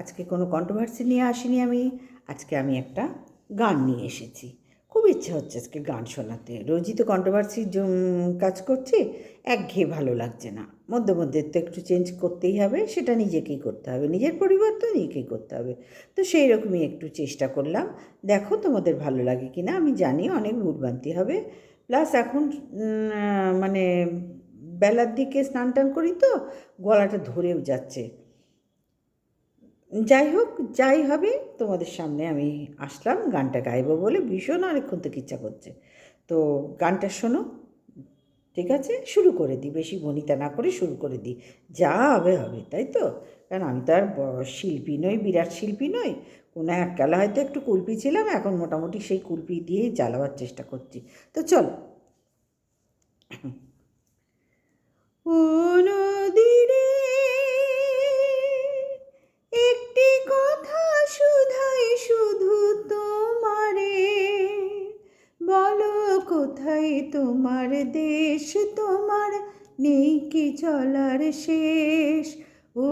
আজকে কোনো কন্ট্রোভার্সি নিয়ে আসিনি আমি, আজকে আমি একটা গান নিয়ে এসেছি। খুব ইচ্ছে হচ্ছে আজকে গান শোনাতে। রোজই তো কন্ট্রোভার্সি কাজ করছি, একঘেয়ে ভালো লাগছে না। মধ্যে মধ্যে তো একটু চেঞ্জ করতেই হবে, সেটা নিজেকেই করতে হবে। নিজের পরিবর্তন নিজেকেই করতে হবে। তো সেই রকমই একটু চেষ্টা করলাম। দেখো তোমাদের ভালো লাগে কি না আমি জানি অনেক ভুলভ্রান্তি হবে। প্লাস এখন মানে বেলার দিকে স্নান টান করি তো, গলাটা ধরেও যাচ্ছে। যাই হোক, যাই হবে, তোমাদের সামনে আমি আসলাম, গানটা গাইবো বলে ভীষণ অনেকক্ষণ থেকে ইচ্ছা করছে। তো গানটা শোনো, ঠিক আছে? শুরু করে দিই, বেশি বনিতা না করে শুরু করে দিই। যা হবে হবে, তাই তো? কারণ আমি তো আর শিল্পী নই, বিরাট শিল্পী নই। কোনো এক এককালে হয়তো একটু কুলপি ছিলাম, এখন মোটামুটি সেই কুলপি দিয়েই জ্বালাবার চেষ্টা করছি। তো চলো। ও নদীরে কোথায় তোমার দেশ? তোমার নেই কি চলার শেষ? ও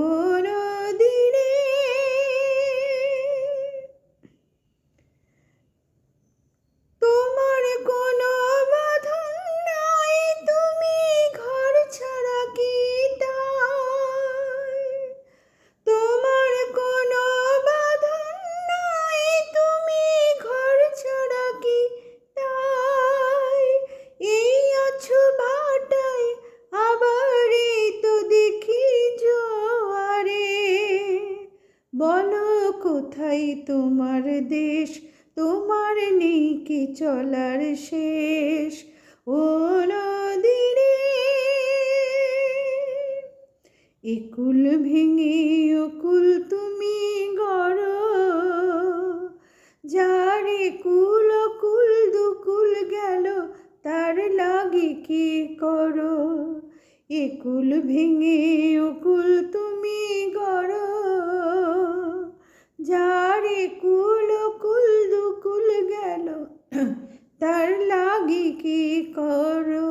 বলো কোথায় তোমার দেশ? তোমার নেই কি চলার শেষ। ও নদীরে একুল ভেঙে অকুল তুমি গড়। যার একুল অকুল দুকুল গেল, তার লাগে কি করো? একুল ভেঙে অকুল তুমি গড়। যার কুল কুল দুকুল গেল তার লাগে কি করো?